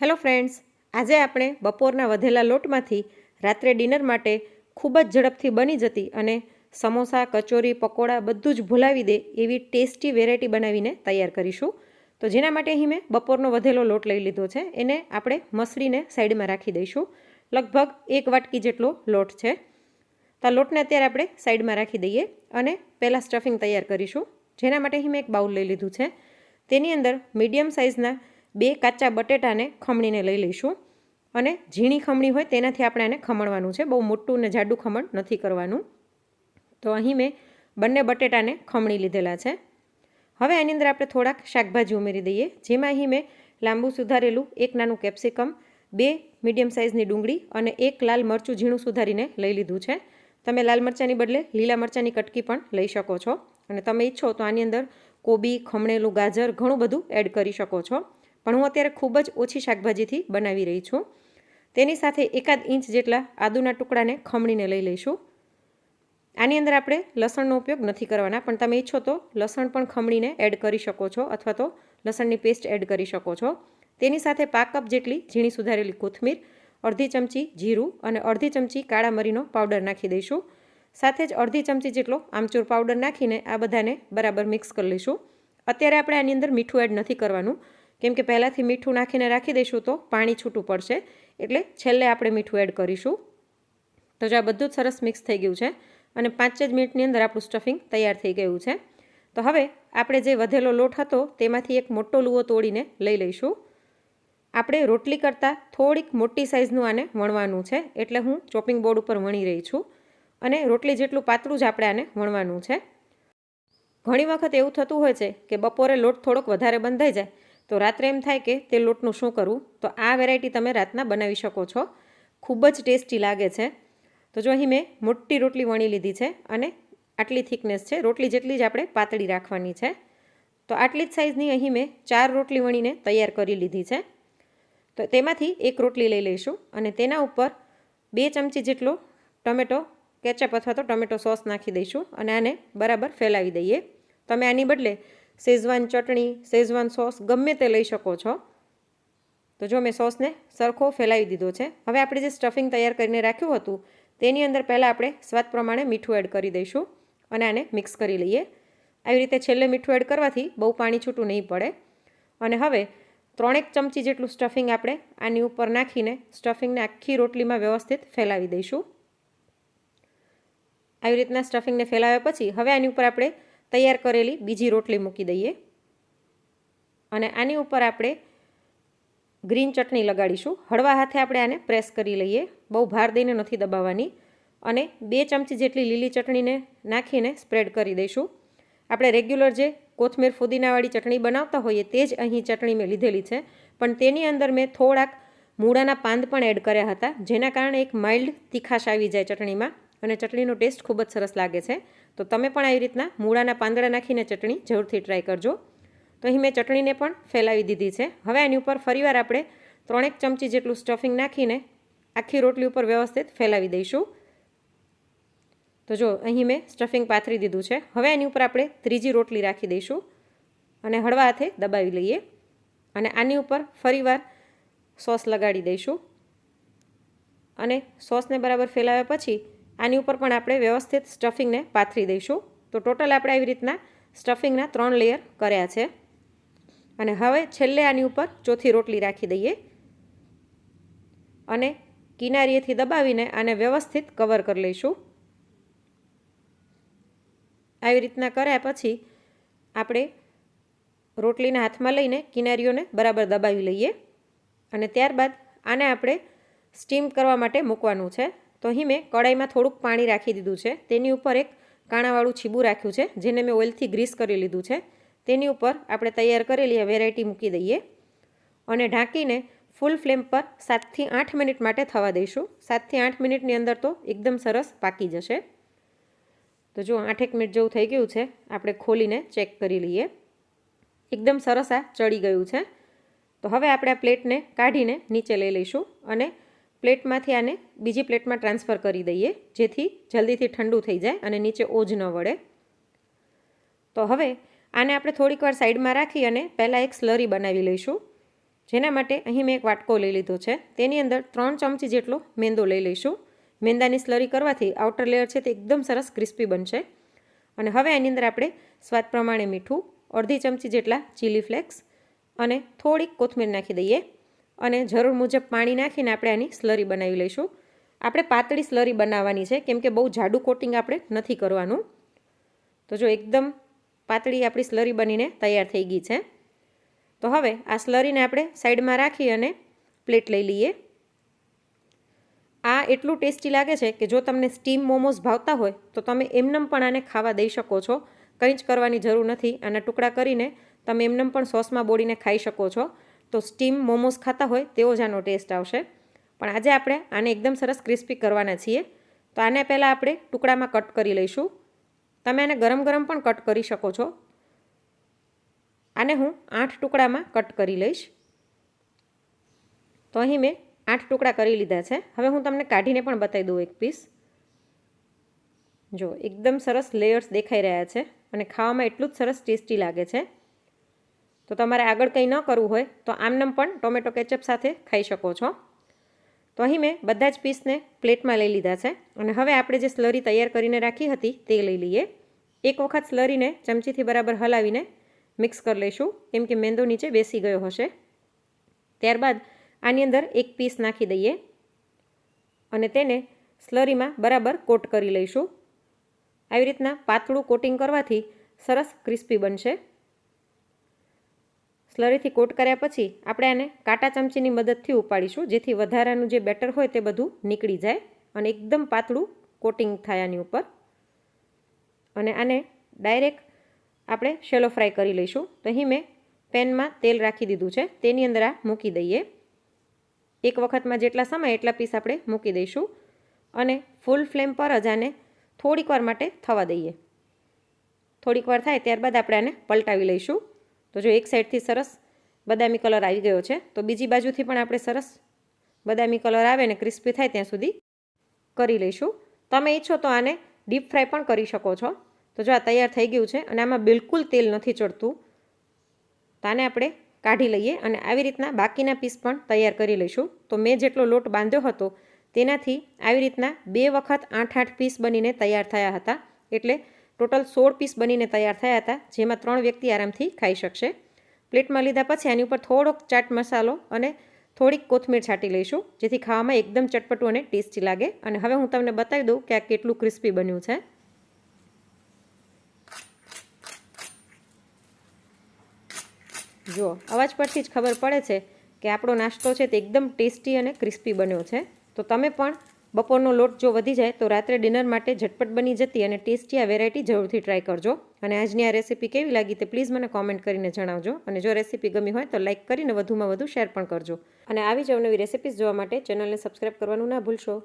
Hello friends, આજે આપણે બપોરના વધેલા લોટમાંથી રાત્રે ડિનર માટે ખૂબ જ ઝડપથી બની જતી અને સમોસા, કચોરી, પકોડા બધું જ ભૂલાવી દે એવી ટેસ્ટી વેરાયટી બનાવીને તૈયાર કરીશું. તો જેના માટે અહીં મેં બપોરનો વધેલો લોટ લઈ લીધો છે, એને આપણે મસળીને સાઈડમાં રાખી દઈશું. લગભગ એક વાટકી જેટલો લોટ છે. તો આ લોટને અત્યારે આપણે સાઈડમાં રાખી દઈએ અને પહેલાં સ્ટફિંગ તૈયાર કરીશું. જેના માટે અહીં મેં એક બાઉલ લઈ લીધું છે. તેની અંદર મીડિયમ સાઇઝના બે કાચા બટેટાને ખમણીને લઈ લઈશું. અને ઝીણી ખમણી હોય તેનાથી આપણે આને ખમણવાનું છે. બહુ મોટું ને જાડું ખમણ નથી કરવાનું. તો અહીં મેં બંને બટેટાને ખમણી લીધેલા છે. હવે એની અંદર આપણે થોડાક શાકભાજી ઉમેરી દઈએ. જેમાં અહીં મેં લાંબુ સુધારેલું એક નાનું કેપ્સિકમ, બે મીડિયમ સાઇઝની ડુંગળી અને એક લાલ મરચું ઝીણું સુધારીને લઈ લીધું છે. તમે લાલ મરચાંની બદલે લીલા મરચાંની કટકી પણ લઈ શકો છો. અને તમે ઈચ્છો તો આની અંદર કોબી, ખમણેલું, ગાજર ઘણું બધું એડ કરી શકો છો. પણ હું અત્યારે ખૂબ જ ઓછી શાકભાજીથી બનાવી રહી છું. તેની સાથે એકાદ ઇંચ જેટલા આદુના ટુકડાને ખમણીને લઈ લઈશું. આની અંદર આપણે લસણનો ઉપયોગ નથી કરવાના, પણ તમે ઈચ્છો તો લસણ પણ ખમણીને એડ કરી શકો છો અથવા તો લસણની પેસ્ટ એડ કરી શકો છો. તેની સાથે પાક કપ જેટલી ઝીણી સુધારેલી કોથમીર, અડધી ચમચી જીરું અને અડધી ચમચી કાળા મરીનો પાવડર નાખી દઈશું. સાથે જ અડધી ચમચી જેટલો આમચૂર પાવડર નાખીને આ બધાને બરાબર મિક્સ કરી લઈશું. અત્યારે આપણે આની અંદર મીઠું એડ નથી કરવાનું. કેમ કે પહેલાંથી મીઠું નાખીને રાખી દઈશું તો પાણી છૂટું પડશે. એટલે છેલ્લે આપણે મીઠું એડ કરીશું. તો જો આ બધું જ સરસ મિક્સ થઈ ગયું છે અને પાંચ જ મિનિટની અંદર આપણું સ્ટફિંગ તૈયાર થઈ ગયું છે. તો હવે આપણે જે વધેલો લોટ હતો તેમાંથી એક મોટો લુવો તોડીને લઈ લઈશું. આપણે રોટલી કરતાં થોડીક મોટી સાઇઝનું આને વણવાનું છે. એટલે હું ચોપિંગ બોર્ડ ઉપર વણી રહી છું અને રોટલી જેટલું પાતળું જ આપણે આને વણવાનું છે. ઘણી વખત એવું થતું હોય છે કે બપોરે લોટ થોડોક વધારે બંધાઈ જાય તો રાત્રે એમ થાય કે તે લોટનું શું કરવું તો આ વેરાયટી તમે રાતના બનાવી શકો છો. ખૂબ જ ટેસ્ટી લાગે છે. તો જો અહીં મેં મોટી રોટલી વણી લીધી છે અને આટલી થિકનેસ છે. રોટલી જેટલી જ આપણે પાતળી રાખવાની છે. તો આટલી જ સાઇઝની અહીં મેં ચાર રોટલી વણીને તૈયાર કરી લીધી છે. તો તેમાંથી એક રોટલી લઈ લઈશું અને તેના ઉપર બે ચમચી જેટલો ટમેટો કેચઅપ અથવા તો ટમેટો સોસ નાખી દઈશું અને આને બરાબર ફેલાવી દઈએ. તમે આની બદલે શેઝવાન ચટણી, શેઝવાન સોસ ગમે તે લઈ શકો છો. તો જો મેં સોસને સરખો ફેલાવી દીધો છે. હવે આપણે જે સ્ટફિંગ તૈયાર કરીને રાખ્યું હતું, તેની અંદર પહેલાં આપણે સ્વાદ પ્રમાણે મીઠું એડ કરી દઈશું અને આને મિક્સ કરી લઈએ. આવી રીતે છેલ્લે મીઠું એડ કરવાથી બહુ પાણી છૂટું નહીં પડે. અને હવે ત્રણેક ચમચી જેટલું સ્ટફિંગ આપણે આની ઉપર નાખીને સ્ટફિંગને આખી રોટલીમાં વ્યવસ્થિત ફેલાવી દઈશું. આવી રીતના સ્ટફિંગને ફેલાવ્યા પછી હવે આની ઉપર આપણે તૈયાર કરેલી, બીજી રોટલી મૂકી દઈએ. અને આની ઉપર આપણે ગ્રીન ચટણી લગાડીશું. હળવા હાથે આપણે આને પ્રેસ કરી લઈએ. બહુ ભાર દઈને નથી દબાવવાની. અને બે ચમચી જેટલી લીલી ચટણીને નાખીને સ્પ્રેડ કરી દઈશું. આપણે રેગ્યુલર જે કોથમીર ફુદીનાવાળી ચટણી બનાવતા હોઈએ તે જ અહીં ચટણી મેં લીધેલી છે. પણ તેની અંદર મેં થોડાક મૂળાના પાંદ પણ એડ કર્યા હતા, જેના કારણે એક માઇલ્ડ તીખાશ આવી જાય ચટણીમાં. અને ચટણીનો ટેસ્ટ ખૂબ જ સરસ લાગે છે. તો તમે પણ આવી રીતના મૂળાના પાંદડા નાખીને ચટણી જરૂરથી ટ્રાય કરજો. તો અહીં મેં ચટણીને પણ ફેલાવી દીધી છે. હવે આની ઉપર ફરીવાર આપણે ત્રણેક ચમચી જેટલું સ્ટફિંગ નાખીને આખી રોટલી ઉપર વ્યવસ્થિત ફેલાવી દઈશું. તો જો, અહીં મેં સ્ટફિંગ પાથરી દીધું છે. હવે એની ઉપર આપણે ત્રીજી રોટલી રાખી દઈશું અને હળવા હાથે દબાવી લઈએ અને આની ઉપર ફરીવાર સોસ લગાડી દઈશું. અને સોસને બરાબર ફેલાવ્યા પછી આની ઉપર પણ આપણે વ્યવસ્થિત સ્ટફિંગને પાથરી દઈશું. તો ટોટલ આપણે આવી રીતના સ્ટફિંગના ત્રણ લેયર કર્યા છે. અને હવે છેલ્લે આની ઉપર ચોથી રોટલી રાખી દઈએ. અને કિનારીએથી દબાવીને આને વ્યવસ્થિત કવર કરી લઈશું. આવી રીતના કર્યા પછી આપણે રોટલીના હાથમાં લઈને કિનારીઓને બરાબર દબાવી લઈએ. અને ત્યારબાદ આને આપણે સ્ટીમ કરવા માટે મૂકવાનું છે. તો અહીં મેં કડાઈમાં થોડુંક પાણી રાખી દીધું છે. તેની ઉપર એક કાણાવાળું છીબું રાખ્યું છે, જેને મેં ઓઇલથી ગ્રીસ કરી લીધું છે. તેની ઉપર આપણે તૈયાર કરેલી વેરાયટી મૂકી દઈએ અને ઢાંકીને ફૂલ ફ્લેમ પર સાતથી આઠ મિનિટ માટે થવા દઈશું. સાતથી આઠ મિનિટની અંદર તો એકદમ સરસ પાકી જશે. તો જો આઠેક મિનિટ જેવું થઈ ગયું છે, આપણે ખોલીને ચેક કરી લઈએ. એકદમ સરસ આ ચડી ગયું છે. તો હવે આપણે આ પ્લેટને કાઢીને નીચે લઈ લઈશું અને પ્લેટમાંથી આને બીજી પ્લેટમાં ટ્રાન્સફર કરી દઈએ, જેથી જલ્દીથી ઠંડુ થઈ જાય અને નીચે ઓજ ન વળે. તો હવે આને આપણે થોડીક વાર સાઈડમાં રાખી અને પહેલાં એક સ્લરી બનાવી લઈશું, જેના માટે અહીં મેં એક વાટકો લઈ લીધો છે. તેની અંદર ત્રણ ચમચી જેટલો મેંદો લઈ લઈશું. મેંદાની સ્લરી કરવાથી આઉટર લેયર છે તે એકદમ સરસ ક્રિસ્પી બનશે. અને હવે આની અંદર આપણે સ્વાદ પ્રમાણે મીઠું, અડધી ચમચી જેટલા ચીલી ફ્લેક્સ અને થોડીક કોથમીર નાખી દઈએ. અને જરૂર મુજબ પાણી નાખીને આપણે આની સ્લરી બનાવી લઈશું. આપણે પાતળી સ્લરી બનાવવાની છે, કેમ કે બહુ જાડું કોટિંગ આપણે નથી કરવાનું. તો જો એકદમ પાતળી આપણી સ્લરી બનીને તૈયાર થઈ ગઈ છે. તો હવે આ સ્લરીને આપણે સાઈડમાં રાખી અને પ્લેટ લઈ લઈએ. આ એટલું ટેસ્ટી લાગે છે કે જો તમને સ્ટીમ મોમોઝ ભાવતા હોય, તો તમે એમનેમ પણ આને ખાવા દઈ શકો છો. કંઈ જ કરવાની જરૂર નથી. આના ટુકડા કરીને તમે એમનેમ પણ સોસમાં બોળીને ખાઈ શકો છો. તો સ્ટીમ મોમોસ ખાતા હોય તેવો જ આનો ટેસ્ટ આવશે. પણ આજે આપણે આને એકદમ સરસ ક્રિસ્પી કરવાના છીએ. તો આને પહેલાં આપણે ટુકડામાં કટ કરી લઈશું. તમે આને ગરમ ગરમ પણ કટ કરી શકો છો. આને હું આઠ ટુકડામાં કટ કરી લઈશ. તો અહીં મેં આઠ ટુકડા કરી લીધા છે. હવે હું તમને કાઢીને પણ બતાવી દઉં એક પીસ. જો, એકદમ સરસ લેયર્સ દેખાઈ રહ્યા છે અને ખાવામાં એટલું જ સરસ ટેસ્ટી લાગે છે. તો તમારે આગળ કંઈ ન કરવું હોય તો આમનામ પણ ટોમેટો કેચઅપ સાથે ખાઈ શકો છો. તો અહીં મેં બધા જ પીસને પ્લેટમાં લઈ લીધા છે અને હવે આપણે જે સ્લરી તૈયાર કરીને રાખી હતી તે લઈ લઈએ. એક વખત સ્લરીને ચમચીથી બરાબર હલાવીને મિક્સ કરી લઈશું, કેમ કે મેંદો નીચે બેસી ગયો હશે. ત્યારબાદ આની અંદર એક પીસ નાખી દઈએ અને તેને સ્લરીમાં બરાબર કોટ કરી લઈશું. આવી રીતના પાતળું કોટિંગ કરવાથી સરસ ક્રિસ્પી બનશે. સ્લરીથી કોટ કર્યા પછી આપણે આને કાંટા ચમચીની મદદથી ઉપાડીશું, જેથી વધારાનું જે બેટર હોય તે બધું નીકળી જાય અને એકદમ પાતળું કોટિંગ થાય આની ઉપર. અને આને ડાયરેક્ટ આપણે શેલો ફ્રાય કરી લઈશું. તો અહીં મેં પેનમાં તેલ રાખી દીધું છે. તેની અંદર આ મૂકી દઈએ. એક વખતમાં જેટલા સમય એટલા પીસ આપણે મૂકી દઈશું. અને ફૂલ ફ્લેમ પર જ આને થોડીક વાર માટે થવા દઈએ. થોડીક વાર થાય ત્યારબાદ આપણે આને પલટાવી લઈશું. તો જો એક સાઈડથી સરસ બદામી કલર આવી ગયો છે, તો બીજી બાજુથી પણ આપણે સરસ બદામી કલર આવે ને ક્રિસ્પી થાય ત્યાં સુધી કરી લઈશું. તમે ઈચ્છો તો આને ડીપ ફ્રાય પણ કરી શકો છો. તો જો આ તૈયાર થઈ ગયું છે અને આમાં બિલકુલ તેલ નથી ચડતું, તો આને આપણે કાઢી લઈએ અને આવી રીતના બાકીના પીસ પણ તૈયાર કરી લઈશું. તો મેં જેટલો લોટ બાંધ્યો હતો તેનાથી આવી રીતના બે વખત આઠ આઠ પીસ બનીને તૈયાર થયા હતા. એટલે ટોટલ સોળ પીસ બનીને તૈયાર થયા હતા, જેમાં ત્રણ વ્યક્તિ આરામથી ખાઈ શકશે. પ્લેટમાં લીધા પછી આની ઉપર થોડોક ચાટ મસાલો અને થોડીક કોથમીર છાંટી લઈશું, જેથી ખાવામાં એકદમ ચટપટું અને ટેસ્ટી લાગે. અને હવે હું તમને બતાવી દઉં કે આ કેટલું ક્રિસ્પી બન્યું છે. જુઓ અવાજ પરથી જ ખબર પડે છે કે આપણો નાસ્તો છે તે એકદમ ટેસ્ટી અને ક્રિસ્પી બન્યો છે. તો તમે પણ બપોરનો લોટ જો વધી જાય તો રાત્રે ડિનર માટે ઝટપટ બની જતી અને ટેસ્ટી આ વેરાયટી જરૂરથી ટ્રાય કરજો. અને આજની આ રેસીપી કેવી લાગી તે પ્લીઝ મને કોમેન્ટ કરીને જણાવજો. અને જો રેસીપી ગમી હોય તો લાઇક કરીને વધુમાં વધુ શેર પણ કરજો. અને આવી જ અવનવી રેસીપીઝ જોવા માટે ચેનલને સબસ્ક્રાઈબ કરવાનું ના ભૂલશો.